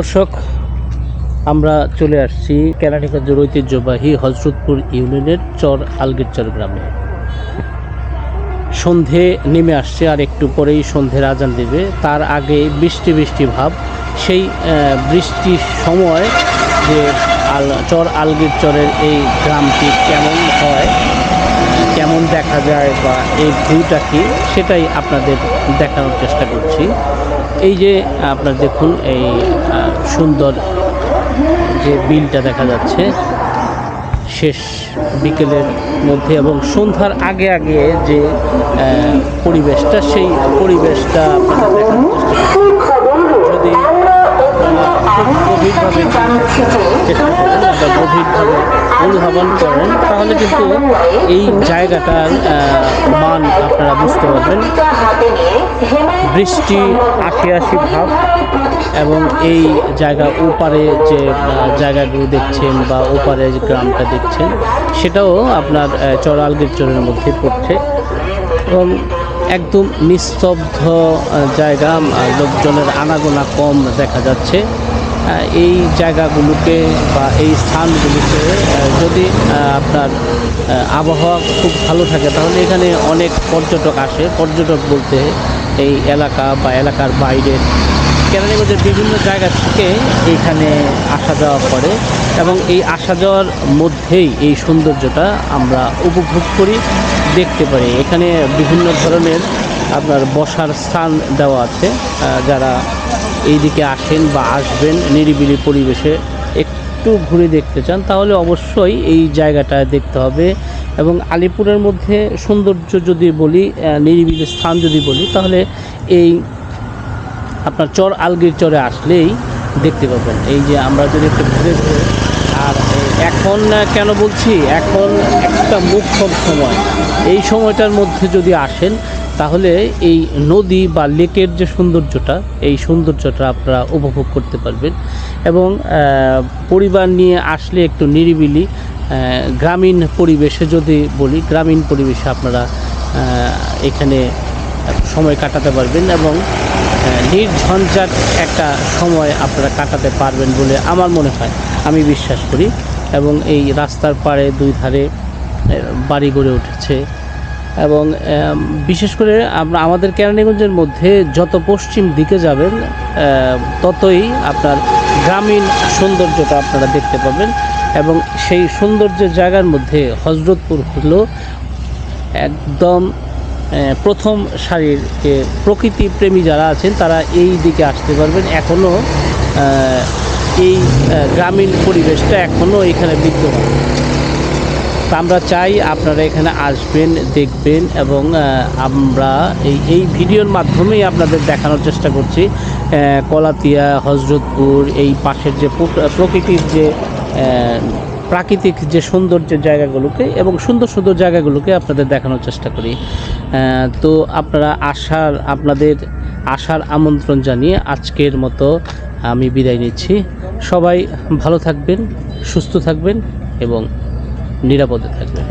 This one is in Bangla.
দর্শক, আমরা চলে আসছি কেরানীগঞ্জের ঐতিহ্যবাহী হজরতপুর ইউনিয়নের চর আলগিরচর গ্রামে। সন্ধে নেমে আসছে, আর একটু পরেই সন্ধ্যের আজান দেবে। তার আগে বৃষ্টি বৃষ্টি ভাব। সেই বৃষ্টির সময় যে আল, চর আলগির চরের এই গ্রামটি কেমন হয় কেমন দেখা যায় বা এই ভিউটা কি সেটাই আপনাদের দেখানোর চেষ্টা করছি এই যে আপনার দেখুন এই সুন্দর যে বিলটা দেখা যাচ্ছে শেষ বিকেলের মধ্যে এবং সন্ধ্যার আগে আগে যে পরিবেশটা সেই পরিবেশটা আপনাদের। যদি চেষ্টা করেন বা গভীরভাবে অনুধাবন করেন তাহলে কিন্তু এই জায়গাটার মান আপনারা বুঝতে পারবেন। বৃষ্টি আশি আশি ভাব এবং এই জায়গা ওপারে যে জায়গাগুলো দেখছেন বা ওপারে যে গ্রামটা দেখছেন সেটাও আপনার আহ, চড়ালগির চরের মধ্যে পড়ছে। এবং একদম নিস্তব্ধ জায়গা লোকজনের আনাগোনা কম দেখা যাচ্ছে। এই জায়গাগুলোকে বা এই স্থানগুলোকে আহ, যদি আপনার আবহাওয়া খুব ভালো থাকে তাহলে এখানে অনেক পর্যটক আসে। পর্যটক বলতে এই এলাকা বা এলাকার বাইরের কেরানীগঞ্জের বিভিন্ন জায়গা থেকে এইখানে আসা যাওয়া করে এবং এই আসা যাওয়ার মধ্যেই এই সৌন্দর্যটা আমরা উপভোগ করি দেখতে পারি। এখানে বিভিন্ন ধরনের আপনার বসার স্থান দেওয়া আছে যারা এই দিকে আসেন বা আসবেন নিরিবিলি পরিবেশে একটু ঘুরে দেখতে চান, তাহলে অবশ্যই এই জায়গাটা দেখতে হবে। এবং আলিপুরের মধ্যে সৌন্দর্য যদি বলি নিরিবিলি স্থান যদি বলি, তাহলে এই আপনার চর, আলগির চরে আসলেই দেখতে পাবেন। এই যে আমরা যদি একটু ঘুরে ঘুরে, আর এখন কেন বলছি, এখন একটা মুখ্যম সময়। এই সময়টার মধ্যে যদি আসেন তাহলে এই নদী বা লেকের যে সৌন্দর্যটা, এই সৌন্দর্যটা আপনারা উপভোগ করতে পারবেন এবং পরিবার নিয়ে আসলে একটু নিরিবিলি গ্রামীণ পরিবেশে যদি বলি, গ্রামীণ পরিবেশে আপনারা এখানে সময় কাটাতে পারবেন এবং নির্ঝঞ্ঝাট একটা সময় আপনারা কাটাতে পারবেন বলে আমার মনে হয়, আমি বিশ্বাস করি এবং এই রাস্তার পাড়ে দুই ধারে বাড়ি গড়ে উঠেছে। এবং বিশেষ করে আমরা, আমাদের কেরানীগঞ্জের মধ্যে যত পশ্চিম দিকে যাবেন ততই আপনার গ্রামীণ সৌন্দর্যটা আপনারা দেখতে পাবেন এবং সেই সৌন্দর্যের জায়গার মধ্যে হজরতপুর হলো একদম প্রথম সারির যে প্রকৃতি প্রেমী যারা আছেন, তারা এই দিকে আসতে পারবেন। এখনও এই গ্রামীণ পরিবেশটা এখনও এখানে বিদ্যমান। তা আমরা চাই আপনারা এখানে আসবেন, দেখবেন এবং আমরা এই এই ভিডিওর মাধ্যমেই আপনাদের দেখানোর চেষ্টা করছি কলাতিয়া, হজরতপুর, এই পাশের যে প্রক- প্রকৃতির যে প্রাকৃতিক যে সৌন্দর্য জায়গাগুলোকে এবং সুন্দর সুন্দর জায়গাগুলোকে আপনাদের দেখানোর চেষ্টা করি। তো আপনারা আসার, আপনাদের আসার আমন্ত্রণ জানিয়ে আজকের মতো আমি বিদায় নিচ্ছি। সবাই ভালো থাকবেন, সুস্থ থাকবেন এবং নিরাপদে থাকবেন